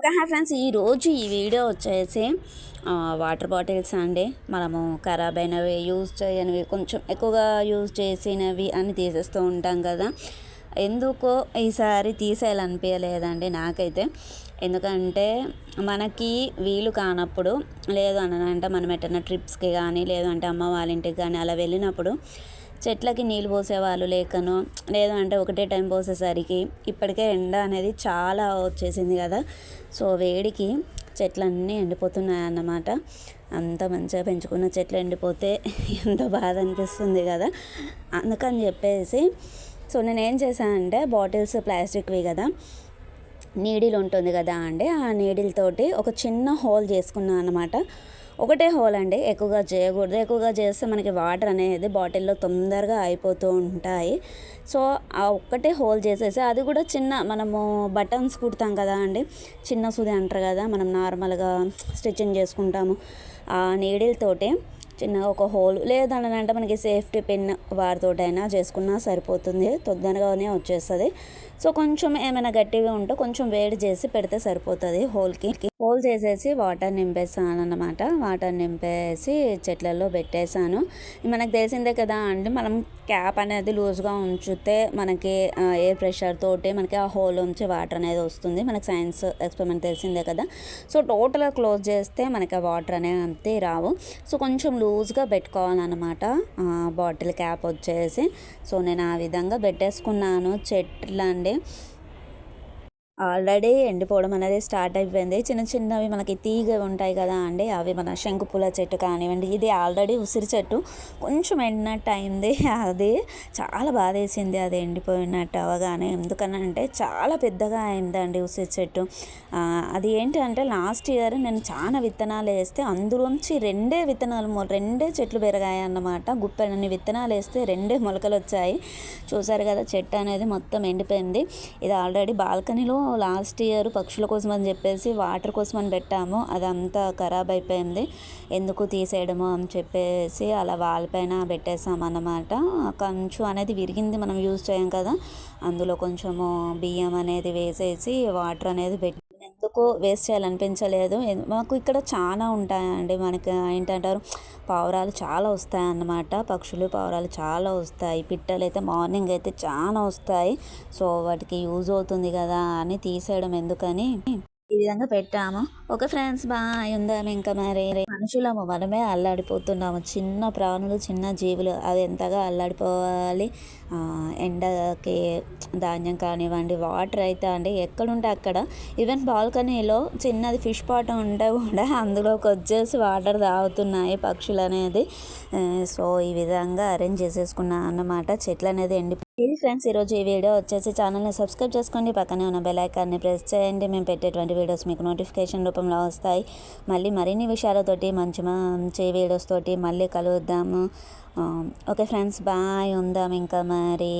ఒక hi friends. ఈరోజు ఈ వీడియో వచ్చేసి వాటర్ బాటిల్స్ అండి. మనము ఖరాబ్ అయినవి యూజ్ చేయనివి కొంచెం ఎక్కువగా యూజ్ చేసినవి అని తీసేస్తూ ఉంటాం కదా. ఎందుకో ఈసారి తీసేయాలనిపించలేదండి నాకైతే. ఎందుకంటే మనకి వీలు కానప్పుడు లేదు అని అంటే మనం ఎట్టన్నా ట్రిప్స్కి కానీ లేదంటే అమ్మ వాళ్ళ ఇంటికి కానీ అలా వెళ్ళినప్పుడు చెట్లకి నీళ్ళు పోసేవాళ్ళు లేకను లేదు అంటే ఒకటే టైం పోసేసరికి ఇప్పటికే ఎండ అనేది చాలా వచ్చేసింది కదా. సో వేడికి చెట్లన్నీ ఎండిపోతున్నాయి అన్నమాట అంత మంచిగా పెంచుకున్న చెట్లు ఎండిపోతే ఎంత బాధ అనిపిస్తుంది కదా. అందుకని చెప్పేసి సో నేను ఏం చేశానంటే బాటిల్స్ ప్లాస్టిక్వి కదా నీడిల్ ఉంటుంది కదా అండి ఆ నీడిల్తోటి ఒక చిన్న హోల్ చేసుకున్నాను అనమాట ఒకటే హోల్ అండి ఎక్కువగా చేయకూడదు. ఎక్కువగా చేస్తే మనకి వాటర్ అనేది బాటిల్లో తొందరగా అయిపోతూ ఉంటాయి. సో ఆ ఒక్కటే హోల్ చేసేసి అది కూడా చిన్న మనము బటన్స్ కుడతాం కదా అండి చిన్న సూది అంటారు కదా మనం నార్మల్గా స్టిచ్చింగ్ చేసుకుంటాము. ఆ నీడిల్తోటే చిన్న చిన్నగా ఒక హోల్ లేదని అంటే మనకి సేఫ్టీ పిన్ వారితోటైనా చేసుకున్నా సరిపోతుంది తొందరగానే వచ్చేస్తుంది. సో కొంచెం ఏమైనా గట్టిగా ఉంటే కొంచెం వేడి చేసి పెడితే సరిపోతుంది హోల్కి. హోల్ చేసేసి వాటర్ నింపేసాను అనమాట వాటర్ నింపేసి చెట్లలో పెట్టేశాను. మనకు తెలిసిందే కదా అండి మనం క్యాప్ అనేది లూజ్గా ఉంచితే మనకి ఎయిర్ ప్రెషర్ తోటి మనకి ఆ హోల్ నుంచి వాటర్ అనేది వస్తుంది. మనకి సైన్స్ ఎక్స్పెరిమెంట్ తెలిసిందే కదా. సో టోటల్గా క్లోజ్ చేస్తే మనకి ఆ వాటర్ అనేది అంతే రావు. సో కొంచెం లూజ్గా పెట్టుకోవాలన్నమాట బాటిల్ క్యాప్ వచ్చేసి. సో నేను ఆ విధంగా పెట్టేసుకున్నాను చెట్లు అండి ఆల్రెడీ ఎండిపోవడం అనేది స్టార్ట్ అయిపోయింది. చిన్న చిన్నవి మనకి తీగ ఉంటాయి కదా అండి అవి మన శంకుపూల చెట్టు కానివ్వండి ఇది ఆల్రెడీ ఉసిరి చెట్టు. కొంచెం ఎండినట్టు అయింది అది చాలా బాధ వేసింది అది ఎండిపోయినట్టు అవగానే. ఎందుకనంటే చాలా పెద్దగా అయిందండి ఉసిరి చెట్టు. అది ఏంటి అంటే లాస్ట్ ఇయర్ నేను చాలా విత్తనాలు వేస్తే అందులోంచి రెండే విత్తనాలు రెండే చెట్లు పెరిగాయి అన్నమాట గుప్పెడన్ని విత్తనాలు వేస్తే రెండే మొలకలు వచ్చాయి చూసారు కదా చెట్టు అనేది మొత్తం ఎండిపోయింది. ఇది ఆల్రెడీ బాల్కనీలో లాస్ట్ ఇయర్ పక్షుల కోసం అని చెప్పేసి వాటర్ కోసం అని పెట్టాము. అదంతా ఖరాబ్ అయిపోయింది. ఎందుకు తీసేయడము అని చెప్పేసి అలా వాల్ పైన పెట్టేసాం అన్నమాట. కంచు అనేది విరిగింది మనం యూజ్ చేయం కదా. అందులో కొంచెము బియ్యం అనేది వేసేసి వాటర్ అనేది పెట్టి ఎందుకు వేస్ట్ చేయాలనిపించలేదు. మాకు ఇక్కడ చాలా ఉంటాయండి మనకి ఏంటంటారు పావురాలు చాలా వస్తాయి అన్నమాట పక్షులు పావురాలు చాలా వస్తాయి. పిట్టలు అయితే మార్నింగ్ అయితే చాలా వస్తాయి. సో వాటికి యూజ్ అవుతుంది కదా అని తీసేయడం ఎందుకని ఈ విధంగా పెట్టాము. Okay friends bye. ఉందాం ఇంకా మరి. మనుషులము మనమే అల్లాడిపోతున్నాము. చిన్న ప్రాణులు చిన్న జీవులు అవి ఎంతగా అల్లాడిపోవాలి? ఆ, ఎండకి ధాన్యం కానివ్వండి వాటర్ అయితే అండి ఎక్కడుంటే అక్కడ. ఈవెన్ బాల్కనీలో చిన్నది ఫిష్ పాట్ ఉంటే కూడా అందులోకి వచ్చేసి వాటర్ తాగుతున్నాయి పక్షులు అనేది సో ఈ విధంగా అరేంజ్ చేసేసుకున్నాను అన్నమాట. చెట్లు అనేది ఎండి ఇది ఫ్రెండ్స్ ఈరోజు ఈ వీడియో వచ్చేసి ఛానల్ని సబ్స్క్రైబ్ చేసుకోండి. పక్కనే ఉన్న బెల్ ఐకాన్ని ప్రెస్ చేయండి. మేము పెట్టేటువంటి వీడియోస్ మీకు నోటిఫికేషన్ రూపంలో వస్తాయి. మళ్ళీ మరిన్ని విషయాలతోటి మంచి మంచి వీడియోస్ తోటి మళ్ళీ కలుద్దాము. ఓకే ఫ్రెండ్స్ బాయ్ ఉందాం ఇంకా మరి.